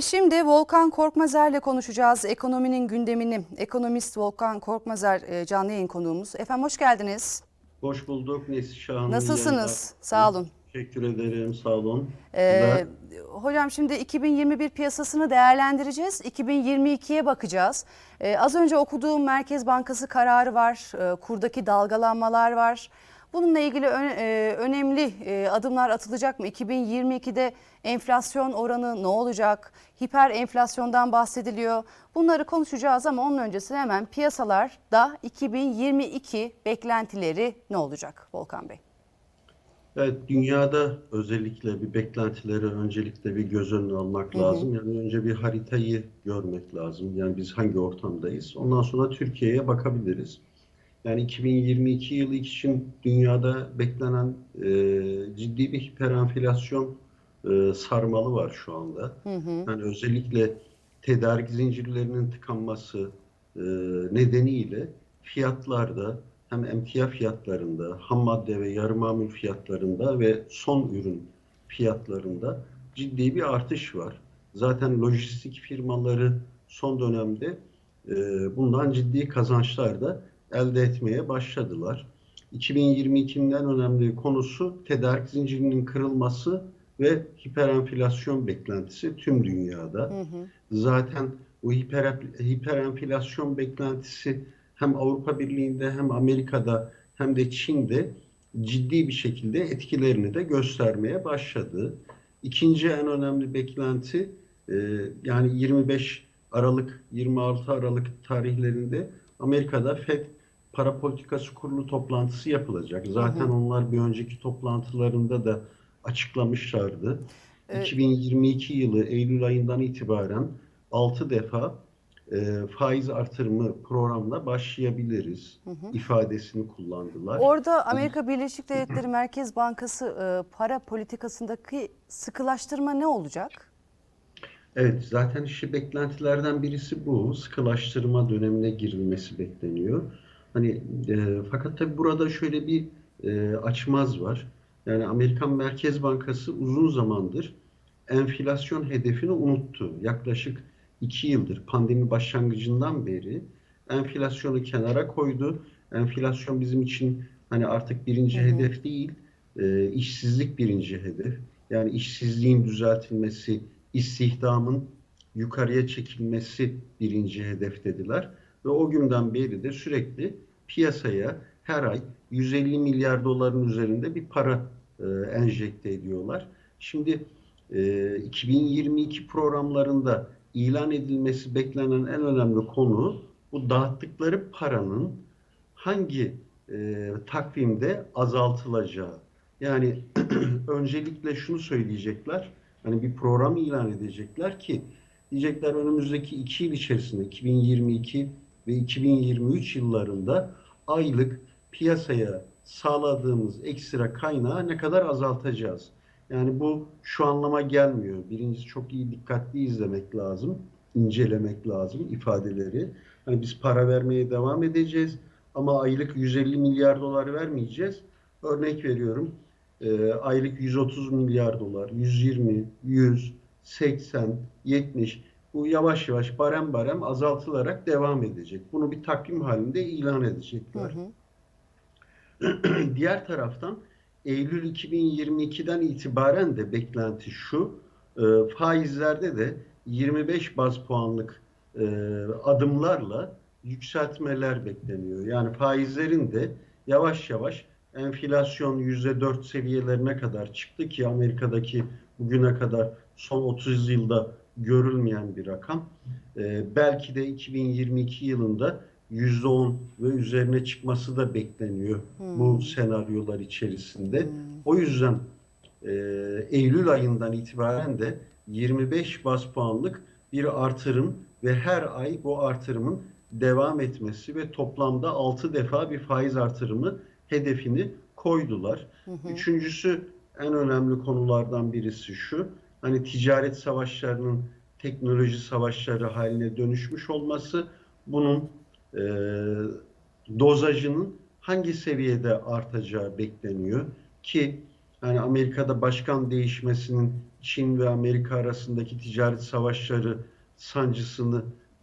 Ve şimdi Volkan Korkmazer'le konuşacağız ekonominin gündemini. Ekonomist Volkan Korkmazer e, canlı yayın konuğumuz. Efendim hoş geldiniz. Hoş bulduk Neslihan Hanım. Nasılsınız? Yayınlar. Sağ olun. Teşekkür ederim, sağ olun. Ee, hocam şimdi 2021 piyasasını değerlendireceğiz. 2022'ye bakacağız. Ee, az önce okuduğum Merkez Bankası kararı var. Ee, kurdaki dalgalanmalar var. Bununla ilgili e, önemli e, adımlar atılacak mı? 2022'de enflasyon oranı ne olacak? Hiper enflasyondan bahsediliyor. Bunları konuşacağız ama onun öncesinde hemen piyasalarda 2022 beklentileri ne olacak Volkan Bey? Evet, dünyada özellikle bir beklentileri öncelikle bir göz önüne almak lazım. Yani önce bir haritayı görmek lazım. Yani biz hangi ortamdayız? Ondan sonra Türkiye'ye bakabiliriz. Yani 2022 yılı için dünyada beklenen e, ciddi bir hiperenflasyon e, sarmalı var şu anda. Yani özellikle tedarik zincirlerinin tıkanması e, nedeniyle fiyatlarda hem emtia fiyatlarında, ham madde ve yarı mamul fiyatlarında ve son ürün fiyatlarında ciddi bir artış var. Zaten lojistik firmaları son dönemde e, bundan ciddi kazançlar da elde etmeye başladılar. 2022'nin en önemli konusu tedarik zincirinin kırılması ve hiperenflasyon beklentisi tüm dünyada. Zaten bu hiper, hiperenflasyon beklentisi hem Avrupa Birliği'nde hem Amerika'da hem de Çin'de ciddi bir şekilde etkilerini de göstermeye başladı. İkinci en önemli beklenti e, yani 25 Aralık 26 Aralık tarihlerinde Amerika'da FED para politikası kurulu toplantısı yapılacak. Zaten onlar bir önceki toplantılarında da açıklamışlardı. Evet. 2022 yılı Eylül ayından itibaren 6 defa e, faiz artırımı programına başlayabiliriz ifadesini kullandılar. Orada Amerika Birleşik Devletleri Merkez Bankası e, para politikasındaki sıkılaştırma ne olacak? Evet, zaten işte beklentilerden birisi bu. Sıkılaştırma dönemine girilmesi bekleniyor. Hani e, fakat tabii burada şöyle bir e, açmaz var. Yani Amerikan Merkez Bankası uzun zamandır enflasyon hedefini unuttu. Yaklaşık iki yıldır pandemi başlangıcından beri enflasyonu kenara koydu. Enflasyon bizim için hani artık birinci hedef değil, e, işsizlik birinci hedef. Yani işsizliğin düzeltilmesi, istihdamın yukarıya çekilmesi birinci hedef dediler. Ve o günden beri de sürekli piyasaya her ay 150 milyar doların üzerinde bir para e, enjekte ediyorlar. Şimdi e, 2022 programlarında ilan edilmesi beklenen en önemli konu bu dağıttıkları paranın hangi e, takvimde azaltılacağı. Yani öncelikle şunu söyleyecekler. Hani bir program ilan edecekler ki diyecekler önümüzdeki iki yıl içerisinde 2022 ve 2023 yıllarında aylık piyasaya sağladığımız ekstra kaynağı ne kadar azaltacağız? Yani bu şu anlama gelmiyor. Birincisi çok iyi dikkatli izlemek lazım, incelemek lazım ifadeleri. Hani biz para vermeye devam edeceğiz ama aylık 150 milyar dolar vermeyeceğiz. Örnek veriyorum. e, aylık 130 milyar dolar, 120, 100, 80, 70 bu yavaş yavaş barem barem azaltılarak devam edecek. Bunu bir takvim halinde ilan edecekler. Diğer taraftan Eylül 2022'den itibaren de beklenti şu, e, faizlerde de 25 baz puanlık e, adımlarla yükseltmeler bekleniyor. Yani faizlerin de yavaş yavaş enflasyon %4 seviyelerine kadar çıktı ki Amerika'daki bugüne kadar son 30 yılda görülmeyen bir rakam. E, belki de 2022 yılında %10 ve üzerine çıkması da bekleniyor bu senaryolar içerisinde. O yüzden e, Eylül ayından itibaren de 25 bas puanlık bir artırım ve her ay bu artırımın devam etmesi ve toplamda 6 defa bir faiz artırımı hedefini koydular. Üçüncüsü en önemli konulardan birisi şu. Hani ticaret savaşlarının teknoloji savaşları haline dönüşmüş olması bunun e, dozajının hangi seviyede artacağı bekleniyor ki Yani Amerika'da başkan değişmesinin Çin ve Amerika arasındaki ticaret savaşları sancısını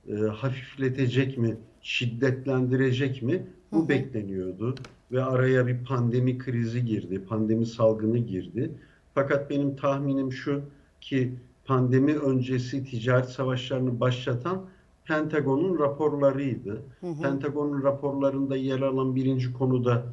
e, hafifletecek mi, şiddetlendirecek mi? Bu bekleniyordu ve araya bir pandemi krizi girdi, pandemi salgını girdi. Fakat benim tahminim şu ki pandemi öncesi ticaret savaşlarını başlatan Pentagon'un raporlarıydı. Hı hı. Pentagon'un raporlarında yer alan birinci konuda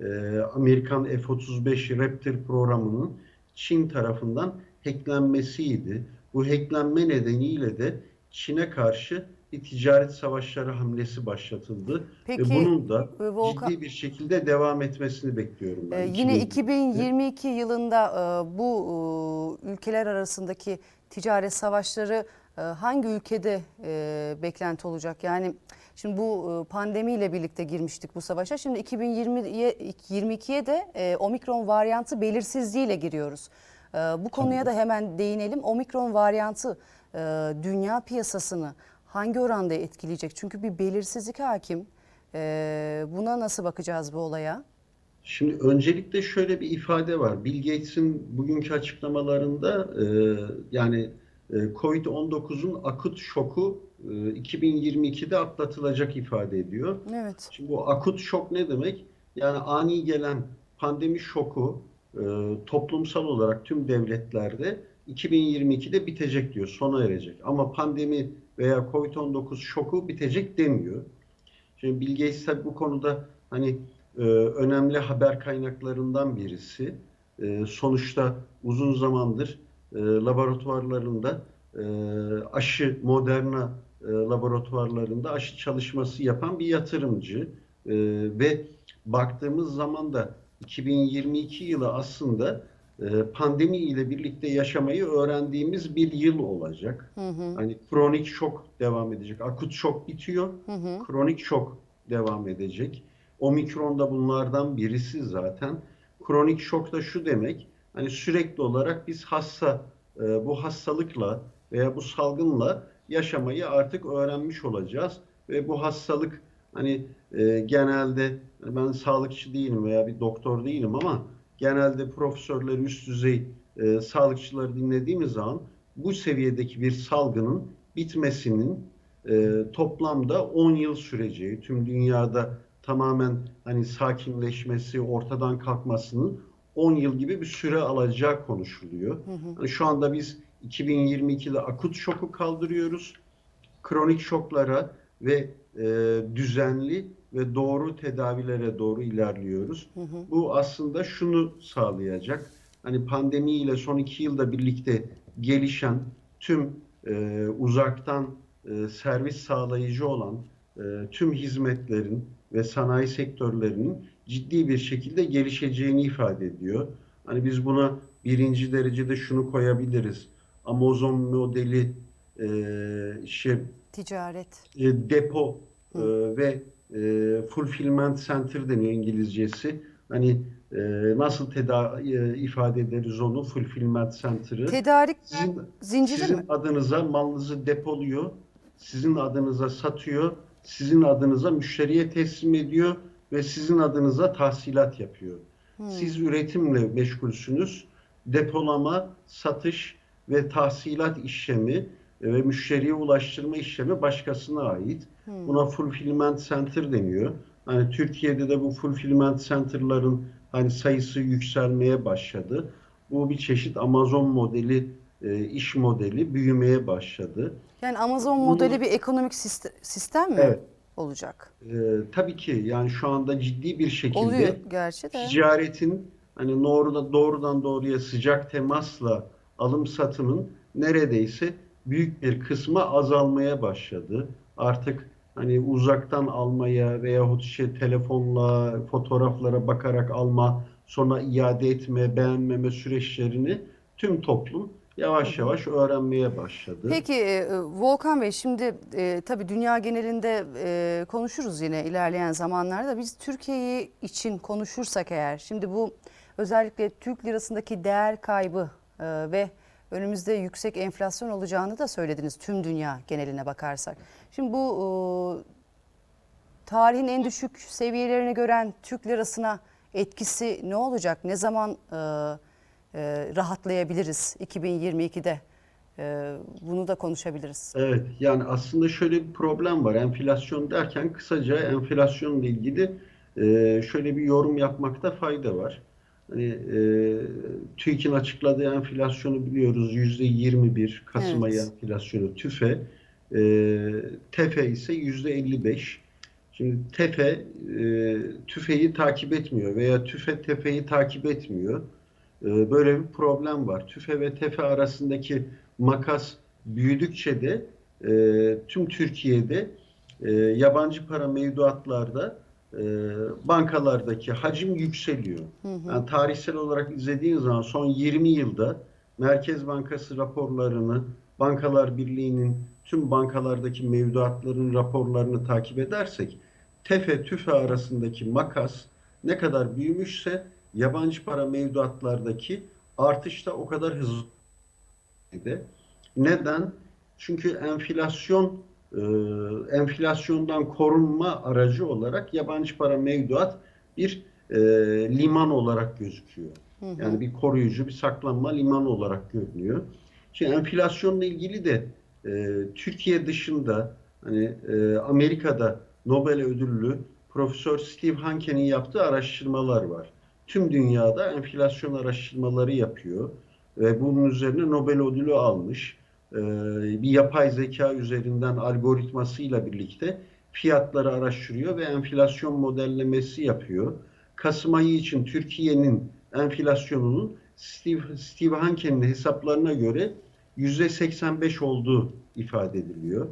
e, Amerikan F-35 Raptor programının Çin tarafından hacklenmesiydi. Bu hacklenme nedeniyle de Çin'e karşı ticaret savaşları hamlesi başlatıldı. Peki, Ve bunun da e, Volkan- ciddi bir şekilde devam etmesini bekliyorum ben. Ee, yine 2020'de. 2022 yılında e, bu e, ülkeler arasındaki ticaret savaşları e, hangi ülkede e, beklenti olacak? Yani şimdi bu e, pandemiyle birlikte girmiştik bu savaşa. Şimdi 2020'ye 22'ye de e, omikron varyantı belirsizliğiyle giriyoruz. E, Bu konuya da hemen değinelim. Omikron varyantı e, dünya piyasasını hangi oranda etkileyecek? Çünkü bir belirsizlik hakim. E, Buna nasıl bakacağız bu olaya? Şimdi öncelikle şöyle bir ifade var. Bill Gates'in bugünkü açıklamalarında e, yani e, Covid-19'un akut şoku e, 2022'de atlatılacak ifade ediyor. Evet. Şimdi bu akut şok ne demek? Yani ani gelen pandemi şoku e, toplumsal olarak tüm devletlerde 2022'de bitecek diyor, sona erecek. Ama pandemi veya Covid-19 şoku bitecek demiyor. Şimdi Bill Gates bu konuda hani e, önemli haber kaynaklarından birisi. E, sonuçta uzun zamandır e, laboratuvarlarında e, aşı Moderna e, laboratuvarlarında aşı çalışması yapan bir yatırımcı E, ve baktığımız zaman da 2022 yılı aslında pandemi ile birlikte yaşamayı öğrendiğimiz bir yıl olacak. Hı hı. Hani kronik şok devam edecek. Akut şok bitiyor. Hı hı. Kronik şok devam edecek. Omikron da bunlardan birisi zaten. Kronik şok da şu demek. Hani sürekli olarak biz hasta e, bu hastalıkla veya bu salgınla yaşamayı artık öğrenmiş olacağız ve bu hastalık hani e, genelde hani ben sağlıkçı değilim veya bir doktor değilim ama genelde profesörleri üst düzey e, sağlıkçıları dinlediğimiz zaman bu seviyedeki bir salgının bitmesinin e, toplamda 10 yıl süreceği, tüm dünyada tamamen hani sakinleşmesi, ortadan kalkmasının 10 yıl gibi bir süre alacağı konuşuluyor. Hani şu anda biz 2022'de akut şoku kaldırıyoruz. Kronik şoklara ve e, düzenli ve doğru tedavilere doğru ilerliyoruz. Bu aslında şunu sağlayacak. Hani pandemiyle son iki yılda birlikte gelişen tüm e, uzaktan e, servis sağlayıcı olan e, tüm hizmetlerin ve sanayi sektörlerinin ciddi bir şekilde gelişeceğini ifade ediyor. Hani biz buna birinci derecede şunu koyabiliriz. Amazon modeli e, şey Ticaret. e, depo e, ve e, fulfillment center deniyor İngilizcesi. Hani e, nasıl teda e, ifade ederiz onu fulfillment center'ı? Tedarik Sizin, zinciri sizin mi? adınıza malınızı depoluyor, sizin adınıza satıyor, sizin adınıza müşteriye teslim ediyor ve sizin adınıza tahsilat yapıyor. Siz üretimle meşgulsünüz. Depolama, satış ve tahsilat işlemi e, ve müşteriye ulaştırma işlemi başkasına ait. Buna fulfillment center deniyor. Hani Türkiye'de de bu fulfillment center'ların hani sayısı yükselmeye başladı. Bu bir çeşit Amazon modeli e, iş modeli büyümeye başladı. Yani Amazon modeli bir ekonomik siste- sistem mi Evet. olacak? E, tabii ki yani şu anda ciddi bir şekilde Oluyor gerçi de. ticaretin hani doğrudan doğrudan doğruya sıcak temasla alım satımın neredeyse büyük bir kısmı azalmaya başladı. Artık hani uzaktan almaya veyahut işte telefonla fotoğraflara bakarak alma sonra iade etme beğenmeme süreçlerini tüm toplum yavaş yavaş öğrenmeye başladı. Peki e, Volkan Bey şimdi e, tabii dünya genelinde e, konuşuruz yine ilerleyen zamanlarda. Biz Türkiye'yi için konuşursak eğer şimdi bu özellikle Türk lirasındaki değer kaybı e, ve önümüzde yüksek enflasyon olacağını da söylediniz tüm dünya geneline bakarsak. Şimdi bu e, tarihin en düşük seviyelerini gören Türk lirasına etkisi ne olacak? Ne zaman e, e, rahatlayabiliriz 2022'de? E, bunu da konuşabiliriz. Evet, yani aslında şöyle bir problem var. Enflasyon derken kısaca enflasyonla ilgili e, şöyle bir yorum yapmakta fayda var. Hani e, TÜİK'in açıkladığı enflasyonu biliyoruz. Yüzde 21 Kasım ayı Evet. enflasyonu TÜFE. E, TEFE ise yüzde 55. Şimdi TEFE e, TÜFE'yi takip etmiyor veya TÜFE TEFE'yi takip etmiyor. E, böyle bir problem var. TÜFE ve TEFE arasındaki makas büyüdükçe de e, tüm Türkiye'de e, yabancı para mevduatlarda e, bankalardaki hacim yükseliyor. Yani tarihsel olarak izlediğiniz zaman son 20 yılda Merkez Bankası raporlarını, Bankalar Birliği'nin tüm bankalardaki mevduatların raporlarını takip edersek TEFE TÜFE arasındaki makas ne kadar büyümüşse yabancı para mevduatlardaki artış da o kadar hızlı. Neden? Çünkü enflasyon e, enflasyondan korunma aracı olarak yabancı para mevduat bir e, liman olarak gözüküyor. Yani bir koruyucu, bir saklanma limanı olarak görünüyor. Şimdi enflasyonla ilgili de e, Türkiye dışında hani e, Amerika'da Nobel ödüllü Profesör Steve Hanke'nin yaptığı araştırmalar var. Tüm dünyada enflasyon araştırmaları yapıyor ve bunun üzerine Nobel ödülü almış. Ee, bir yapay zeka üzerinden algoritmasıyla birlikte fiyatları araştırıyor ve enflasyon modellemesi yapıyor. Kasım ayı için Türkiye'nin enflasyonunun Steve, Steve Hanke'nin hesaplarına göre %85 olduğu ifade ediliyor.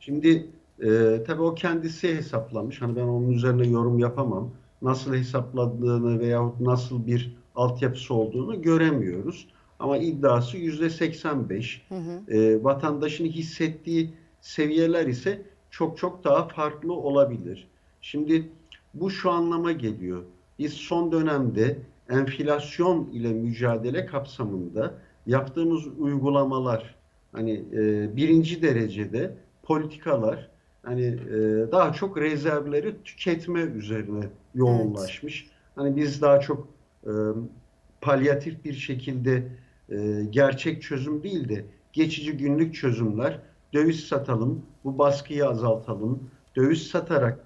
Şimdi e, tabii o kendisi hesaplamış. Hani ben onun üzerine yorum yapamam. Nasıl hesapladığını veyahut nasıl bir altyapısı olduğunu göremiyoruz. Ama iddiası yüzde 85. E, vatandaşın hissettiği seviyeler ise çok çok daha farklı olabilir. Şimdi bu şu anlama geliyor. Biz son dönemde enflasyon ile mücadele kapsamında yaptığımız uygulamalar hani e, birinci derecede politikalar hani e, daha çok rezervleri tüketme üzerine yoğunlaşmış. Hani biz daha çok e, palyatif bir şekilde e, gerçek çözüm değil de geçici günlük çözümler döviz satalım, bu baskıyı azaltalım, döviz satarak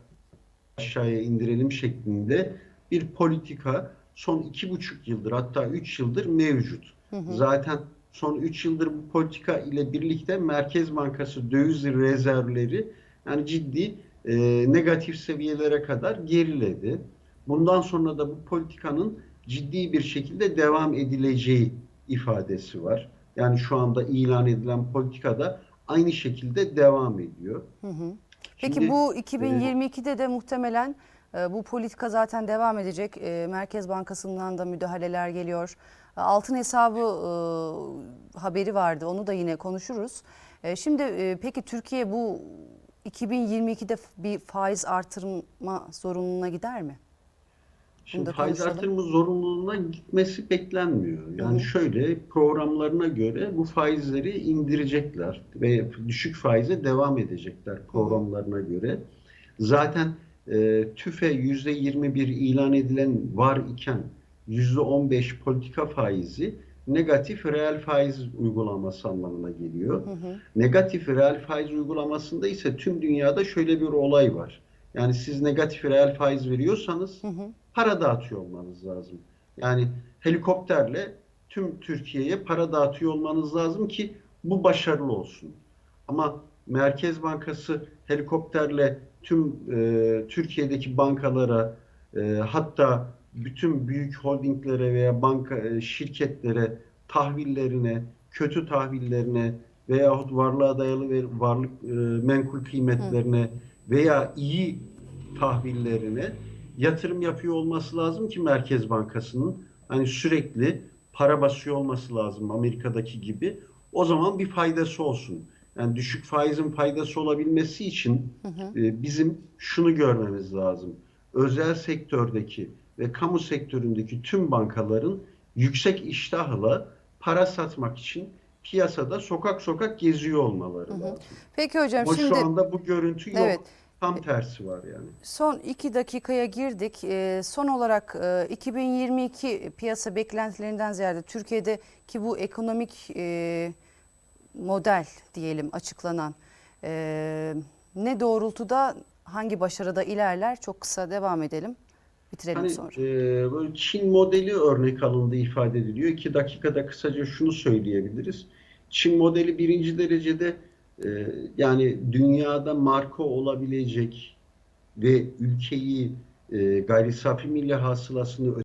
aşağıya indirelim şeklinde bir politika son iki buçuk yıldır hatta üç yıldır mevcut. Zaten son üç yıldır bu politika ile birlikte Merkez Bankası döviz rezervleri yani ciddi e, negatif seviyelere kadar geriledi. Bundan sonra da bu politikanın ciddi bir şekilde devam edileceği ifadesi var. Yani şu anda ilan edilen politikada aynı şekilde devam ediyor. Peki Şimdi, bu 2022'de de muhtemelen e, bu politika zaten devam edecek. E, Merkez Bankası'ndan da müdahaleler geliyor. E, Altın hesabı e, haberi vardı. Onu da yine konuşuruz. E, Şimdi e, peki Türkiye bu 2022'de bir faiz artırma zorunluluğuna gider mi? Şimdi da faiz konuşalım. artırma zorunluluğuna gitmesi beklenmiyor. Yani şöyle programlarına göre bu faizleri indirecekler ve düşük faize devam edecekler programlarına göre. Zaten e, TÜFE %21 ilan edilen var iken %15 politika faizi negatif reel faiz uygulaması anlamına geliyor. Negatif reel faiz uygulamasında ise tüm dünyada şöyle bir olay var. Yani siz negatif reel faiz veriyorsanız para dağıtıyor olmanız lazım. Yani helikopterle tüm Türkiye'ye para dağıtıyor olmanız lazım ki bu başarılı olsun. Ama Merkez Bankası helikopterle tüm e, Türkiye'deki bankalara e, hatta bütün büyük holdinglere veya banka e, şirketlere tahvillerine, kötü tahvillerine veyahut varlığa dayalı ve varlık e, menkul kıymetlerine veya iyi tahvillerine yatırım yapıyor olması lazım ki Merkez Bankası'nın hani sürekli para basıyor olması lazım Amerika'daki gibi. O zaman bir faydası olsun. Yani düşük faizin faydası olabilmesi için e, bizim şunu görmemiz lazım. Özel sektördeki ve kamu sektöründeki tüm bankaların yüksek iştahla para satmak için piyasada sokak sokak geziyor olmaları lazım. Peki hocam Ama şimdi şu anda bu görüntü yok. Evet. Tam tersi var yani. Son iki dakikaya girdik. Ee, son olarak e, 2022 piyasa beklentilerinden ziyade Türkiye'deki bu ekonomik e, model diyelim açıklanan e, ne doğrultuda hangi başarıda ilerler? Çok kısa devam edelim. Bitirelim Hani sonra. e, böyle Çin modeli örnek alındığı ifade ediliyor. İki dakikada kısaca şunu söyleyebiliriz. Çin modeli birinci derecede e, yani dünyada marka olabilecek ve ülkeyi e, gayri safi milli hasılasını